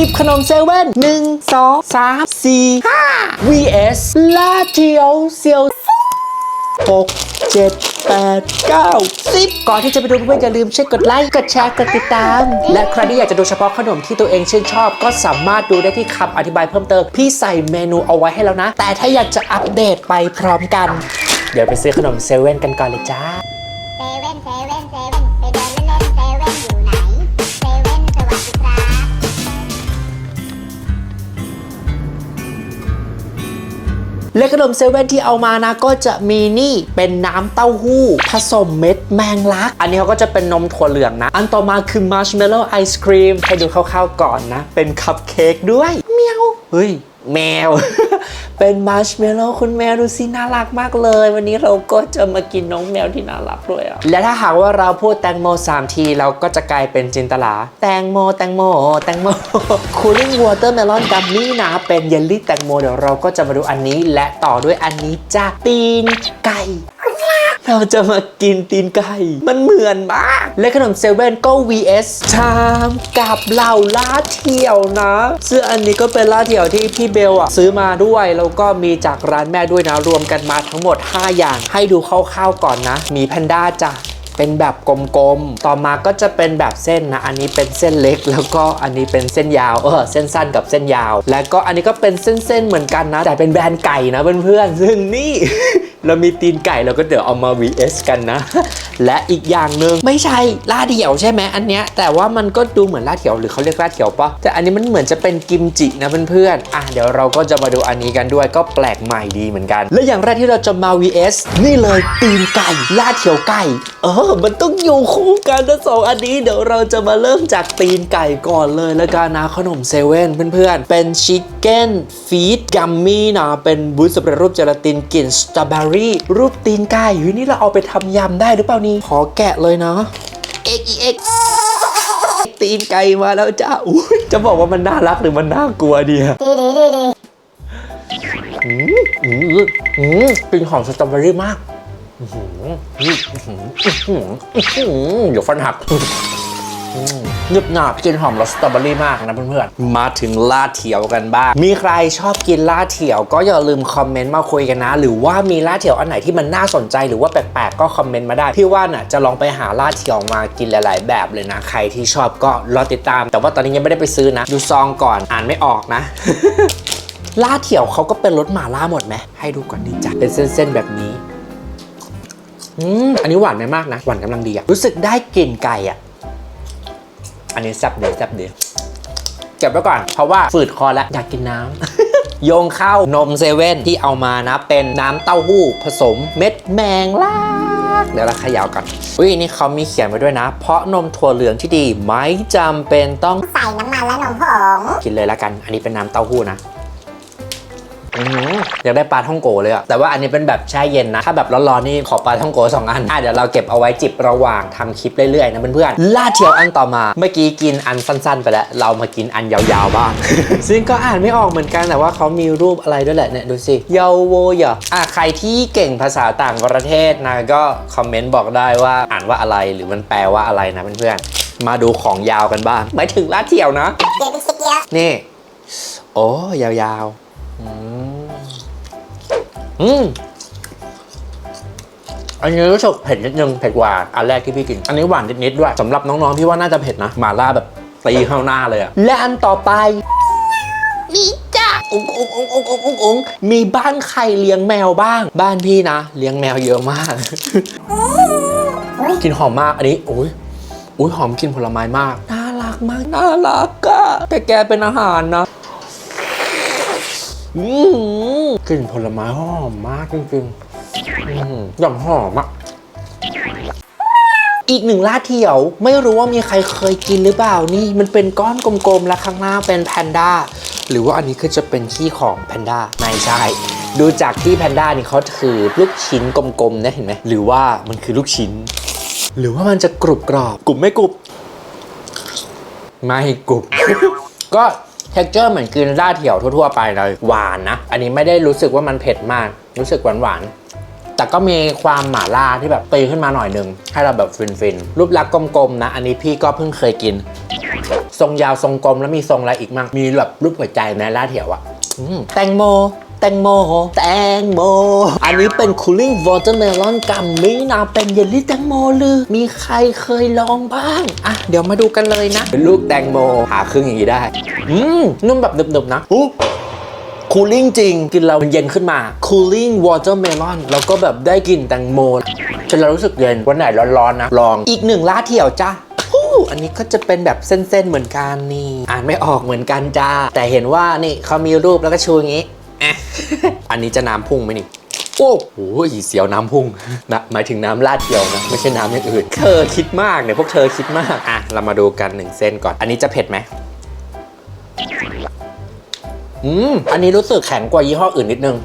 10 ขนมเซเว่น1 2 3 4 5 vs ลาเทียวเซียว6 7 8 9 10 ก่อนที่จะไปดูเพื่อนๆอย่าลืมช่วยกดไลค์ กดแชร์ กดติดตาม และใครที่อยากจะดูเฉพาะขนมที่ตัวเองชื่นชอบ ก็สามารถดูได้ที่คำอธิบายเพิ่มเติม พี่ใส่เมนูเอาไว้ให้แล้วนะ แต่ถ้าอยากจะอัปเดตไปพร้อมกัน เดี๋ยวไปซื้อขนมเซเว่นกันก่อนเลยจ้า และขนมเซเว่นที่เอามานะก็จะมีนี่เป็นน้ำเต้าหู้ ผสมเม็ดแมงลัก อันนี้เขาก็จะเป็นนมถั่วเหลืองนะ อันต่อมาคือมาร์ชเมลโล่ไอศครีมให้ดูคร่าวๆก่อนนะ เป็นคัพเค้กด้วยเมียวเฮ้ย แมว เป็นมาร์ชเมลโล่คุณแมวดูสิน่ารักมากเลย วันนี้เราก็จะมากินน้องแมวที่น่ารักด้วยอะและถ้าหากว่าเราพูดแตงโม 3 ทีเราก็จะกลายเป็นจินตลา แตงโม แตงโม แตงโมคูลิ่งวอเตอร์เมลอนกัมมี่นะเป็นเยลลี่แตงโมเดี๋ยวเราก็จะมาดูอันนี้และต่อด้วยอันนี้จ้าตีนไก่ เราจะมากินตีนไก่ มันเหมือนมาก และขนมเซเว่นก็ vs ชามกับเหล่าลาเที่ยวนะซึ่งอันนี้ก็เป็นลาเที่ยวที่พี่เบลอะซื้อมาด้วยแล้วก็มีจากร้านแม่ด้วยนะรวมกันมาทั้งหมด 5 อย่าง ให้ดูคร่าวๆก่อนนะ มีแพนด้าจ้ะเป็นแบบกลมๆ ต่อมาก็จะเป็นแบบเส้นนะ อันนี้เป็นเส้นเล็ก แล้วก็อันนี้เป็นเส้นยาว เออ เส้นสั้นกับเส้นยาว แล้วก็อันนี้ก็เป็นเส้นๆ เหมือนกันนะ แต่เป็นแบรนด์ไก่นะเพื่อนๆ ซึ่งนี่เรามีตีนไก่เราก็เดี๋ยวเอามา vs กันนะ และอีกอย่างหนึ่งไม่ใช่ลาดเถียวใช่ไหมอันเนี้ยแต่ว่ามันก็ดูเหมือนลาดเถียวหรือเขาเรียกลาดเถียวปะแต่อันนี้มันเหมือนจะเป็นกิมจินะเพื่อนๆอะเดี๋ยวเราก็จะมาดูอันนี้กันด้วยก็แปลกใหม่ดีเหมือนกัน และอย่างแรกที่เราจะมา vs นี่เลยตีนไก่ลาดเถียวไก่เออมันต้องอยู่คู่กันทั้งสองอันนี้เดี๋ยวเราจะมาเริ่มจากตีนไก่ก่อนเลยแล้วกันนะขนมเซเว่นเพื่อนๆเป็นชิคเก้นฟีดกัมมี่นะเป็นบูสสำเร็จรูปเจลาตินกลิ่นสตรอเบอรรูปตีนไก่เฮ้ยนี่เราเอาไปทำยำได้หรือเปล่านี่ขอแกะเลยเนาะเอ็กเอ็กตีนไก่มาแล้วจ้าอุ้ยจะบอกว่ามันน่ารักหรือมันน่ากลัวดีอะดีดีดีดีอืมอืมอืมกลิ่นหอมสตรอเบอรี่มากอื้อหืออื้อหืออื้อหืออื้อหือเดี๋ยวฟันหักอืมห นึบหนาบกลิ่นหอมรสสตรอเบอรี่มากนะเพื่อนๆ มาถึงลาเถียวกันบ้าง มีใครชอบกินลาเถียว ก็อย่าลืมคอมเมนต์มาคุยกันนะ หรือว่ามีลาเถียวอันไหนที่มันน่าสนใจหรือว่าแปลกๆก็คอมเมนต์มาได้ พี่ว่าน่ะจะลองไปหาลาเถียวมากินหลาย ๆ แบบเลยนะ ใครที่ชอบก็รอติดตาม แต่ว่าตอนนี้ยังไม่ได้ไปซื้อนะ ดูซองก่อนอ่านไม่ออกนะลาเถียวเขาก็เป็นรสหม่าล่าหมดไหมให้ดูก่อนดีจ้ะเป็นเส้นๆแบบนี้อืมอันนี้หวานไม่มากนะ หวานกำลังดีอะรู้สึกได้กลิ่นไก่อะ นนี้แซ่บเดียวแซ่บเดียวเก็บไว้ก่อน เพราะว่าฝืดคอแล้วอยากกินน้ำ โยงเข้านมเซเว่นที่เอามานะ เป็นน้ำเต้าหู้ผสมเม็ดแมงลักเดี๋ยวเราเขย่ากัน อุ้ยนี่เขามีเขียนไว้ด้วยนะ เพราะนมถั่วเหลืองที่ดี ไม่จำเป็นต้องใส่น้ำมันและนมผง กินเลยละกัน อันนี้เป็นน้ำเต้าหู้นะ อื้อหืออยากได้ปลาท่องโกเลยอะแต่ว่าอันนี้เป็นแบบแช่เย็นนะ ถ้าแบบร้อนๆนี่ขอปลาท่องโกสองอันอะเดี๋ยวเราเก็บเอาไว้จิบระหว่างทำคลิปเรื่อยๆนะเพื่อนๆลาดเทียวอันต่อมา เมื่อกี้กินอันสั้นๆ ไปแล้ว เรามากินอันยาวๆบ้าง ซึ่งก็อ่านไม่ออกเหมือนกันแต่ว่าเขามีรูปอะไรด้วยแหละเนี่ยดูสิเยาโวเหรออะใครที่เก่งภาษาต่างประเทศนะก็คอมเมนต์บอกได้ว่าอ่านว่าอะไรหรือมันแปลว่าอะไรนะเพื่อนๆมาดูของยาวกันบ้างหมายถึงลาดเที่ยวนะเดี๋ยวไปคิดเยอะนี่ โอ้ยาวๆ อืมอืมอันนี้รู้สึกเผ็ดนิดนึงเผ็ดกว่าอันแรกที่พี่กิน อันนี้หวานนิดๆด้วยสำหรับน้องๆพี่ว่าน่าจะเผ็ดนะหมาล่าแบบตีเข้าหน้าเลยอะและอันต่อไปมีจ้ะองององององององมีบ้านใครเลี้ยงแมวบ้าง บ้านพี่นะ เลี้ยงแมวเยอะมากกลินหอมมากอันนี้อุ้ยอุ้ยหอมกลินผลไม้มาก น่ารักมาก น่ารักอะแต่แกเป็นอาหารนะอืม กลิ่นผลไม้หอมมากจริงๆอืมอย่างหอมอะอีกหนึ่งลาดเที่ยว ไม่รู้ว่ามีใครเคยกินหรือเปล่านี่มันเป็นก้อนกลมๆ และข้างหน้าเป็นแพนด้า หรือว่าอันนี้คือจะเป็นขี้ของแพนด้าไม่ใช่ ดูจากที่แพนด้านี่เขาถือลูกชิ้นกลมๆนะเห็นไหมหรือว่ามันคือลูกชิ้น หรือว่ามันจะกรุบกรอบกรุบไม่กรุบ ไม่กรุบ ก็ เท็กเจอร์เหมือนกินลาเถี่ยวทั่วๆไปเลยหวานนะ อันนี้ไม่ได้รู้สึกว่ามันเผ็ดมาก รู้สึกหวานหวานๆแต่ก็มีความหม่าล่าที่แบบตีขึ้นมาหน่อยนึง ให้เราแบบฟินๆ รูปลักษณ์กลมๆนะ อันนี้พี่ก็เพิ่งเคยกิน ทรงยาวทรงกลมแล้วมีทรงอะไรอีกมั้งมีแบบรูปหัวใจแม้ล่าเถียวอะแตงโม แตงโม แตงโม อันนี้เป็น cooling watermelon กัมมี่นะเป็นเยลลี่แตงโมหรือ มีใครเคยลองบ้าง อะ เดี๋ยวมาดูกันเลยนะ เป็นลูกแตงโม หาครึ่งอย่างนี้ได้ อืม นุ่มแบบหนึบๆนะอู้คูลิ่งจริง กินเรามันเย็นขึ้นมา cooling watermelon แล้วก็แบบได้กลิ่นแตงโมจนเรารู้สึกเย็น วันไหนร้อนๆนะ ลองอีกหนึ่งลาเที่ยวจ้าฮู้อันนี้ก็จะเป็นแบบเส้นๆเหมือนกันนี่ อ่านไม่ออกเหมือนกันจ้า แต่เห็นว่านี่เขามีรูปแล้วก็ชูอย่างงี้ แอะอันนี้จะน้ำพุ่งไหมนี่ โอ้โหเสียวน้ำพุ่งนะหมายถึงน้ำลาดเทียวนะ ไม่ใช่น้ำอย่างอื่น เธอคิดมากเนี่ยพวกเธอคิดมาก อะ เรามาดูกันหนึ่งเส้นก่อน อันนี้จะเผ็ดไหมอืม อันนี้รู้สึกแข็งกว่ายี่ห้ออื่นนิดนึง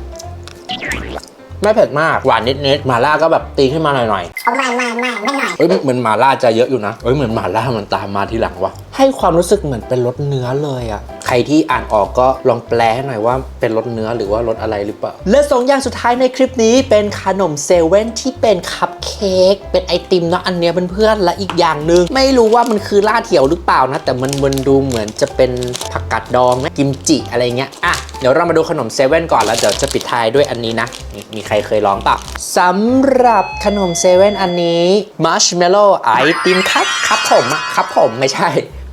ไม่เผ็ดมาก หวานนิดๆหมาล่าก็แบบตีขึ้นมาหน่อยเอาไม่ไม่ไม่ไม่หน่อยๆเอ้ยเหมือนหมาล่าจะเยอะอยู่นะเอ้ยเหมือนหมาล่ามันตามมาทีหลังวะให้ความรู้สึกเหมือนเป็นรสเนื้อเลยอะ ใครที่อ่านออกก็ลองแปลให้หน่อยว่าเป็นรสเนื้อหรือว่ารสอะไรหรือเปล่า และสองอย่างสุดท้ายในคลิปนี้เป็นขนมเซเว่นที่เป็นคัพเค้กเป็นไอติมเนาะอันเนี้ยเพื่อนๆและอีกอย่างหนึ่งไม่รู้ว่ามันคือล่าเถียวหรือเปล่านะ แต่มันมันดูเหมือนจะเป็นผักกาดดองนะกิมจิอะไรเงี้ยอะเดี๋ยวเรามาดูขนมเซเว่นก่อนแล้วเดี๋ยวจะปิดท้ายด้วยอันนี้นะมีใครเคยลองเปล่าสำหรับขนมเซเว่นอันนี้มัชเมลโล่ไอติมครับครับผมครับผมไม่ใช่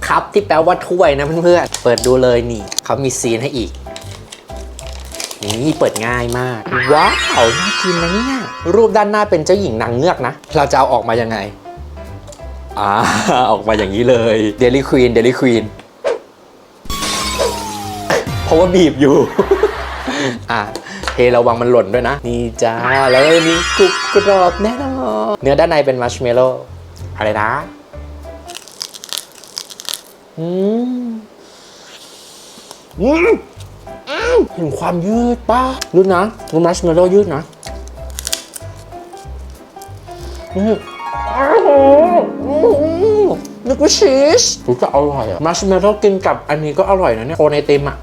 ครับที่แปลว่าถ้วยนะเพื่อนๆ เปิดดูเลยนี่เขามีซีนให้อีก นี่เปิดง่ายมาก ว้าวน่ากินนะเนี่ยรูปด้านหน้าเป็นเจ้าหญิงนางเงือกนะ เราจะเอาออกมายังไงอ่าออกมาอย่างนี้เลยเดลี่ควีนเดลี่ควีนเพราะว่าบีบอยู่ อะเฮระวังมันหล่นด้วยนะ นี่จ้า แล้วนี่กรุบกรอบแน่นอนเนื้อด้านในเป็นมัชเมลโล่อะไรนะ อืมอืมอืมเห็นความยืดป่ะดูนะดูมัชเมลโลยืดนะนี่นึกว่าชีสรู้จะอร่อยอะมัชเมลโล่กินกับอันนี้ก็อร่อยนะเนี่ยโคนไอติมอะ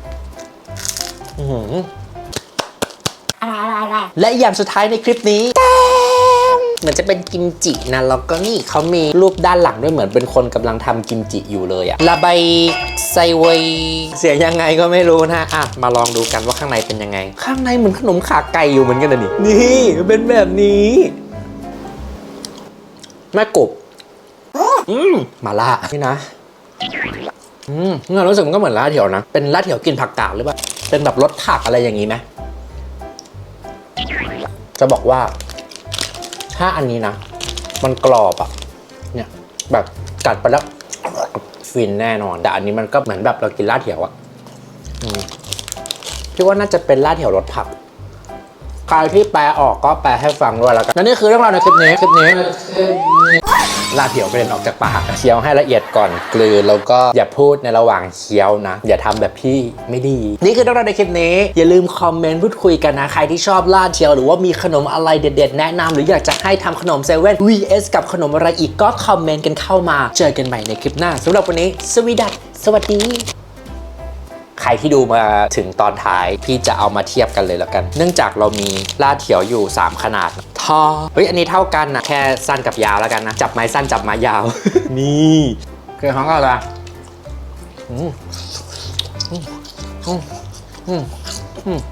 อือหือและอย่างสุดท้ายในคลิปนี้ เหมือนจะเป็นกิมจินะแล้วก็นี่เขามีรูปด้านหลังด้วยเหมือนเป็นคนกำลังทำกิมจิอยู่เลยอะระบายไซเวยเสียยังไงก็ไม่รู้นะอะมาลองดูกันว่าข้างในเป็นยังไง ข้างในเหมือนขนมขาไก่อยู่เหมือนกันนะนี่นี่เป็นแบบนี้แม่กบอืมมาล่านี่นะอืมเนี่ยรู้สึกมันก็เหมือนลาเถียวนะ เป็นลาเถียวกินผักกาดหรือเปล่า เป็นแบบรสผักอะไรอย่างนี้ไหมจะบอกว่า ถ้าอันนี้นะ มันกรอบอะเนี่ยแบบกัดไปแล้วฟินแน่นอน แต่อันนี้มันก็เหมือนแบบเรากินลาดเถียวอะอพี่ว่าน่าจะเป็นลาดเถียวรสผักใครที่แปลออกก็แปลให้ฟังด้วยแล้วกันและนี่คือเรื่องราวในคลิปนี้คลิปนี้ ลาเถียวกระเด็นออกจากปากเคี้ยวให้ละเอียดก่อนกลืนแล้วก็อย่าพูดในระหว่างเคี้ยวนะ อย่าทำแบบพี่ไม่ดี นี่คือเรื่องราวในคลิปนี้ อย่าลืมคอมเมนต์พูดคุยกันนะ ใครที่ชอบลาดเทียวหรือว่ามีขนมอะไรเด็ด ๆ แนะนำหรืออยากจะให้ทำขนมเซเว่น vs กับขนมอะไรอีกก็คอมเมนต์กันเข้ามา เจอกันใหม่ในคลิปหน้าสำหรับวันนี้ สวีดัสสวัสดี ใครที่ดูมาถึงตอนท้ายพี่จะเอามาเทียบกันเลยแล้วกัน เนื่องจากเรามีลาดเขียวอยู่ 3 ขนาดทอเฮ้ยอันนี้เท่ากันนะแค่สั้นกับยาวแล้วกันนะ จับไม้สั้นจับไม้ยาว นี่คือของอะไรอืมอืมอืมอืม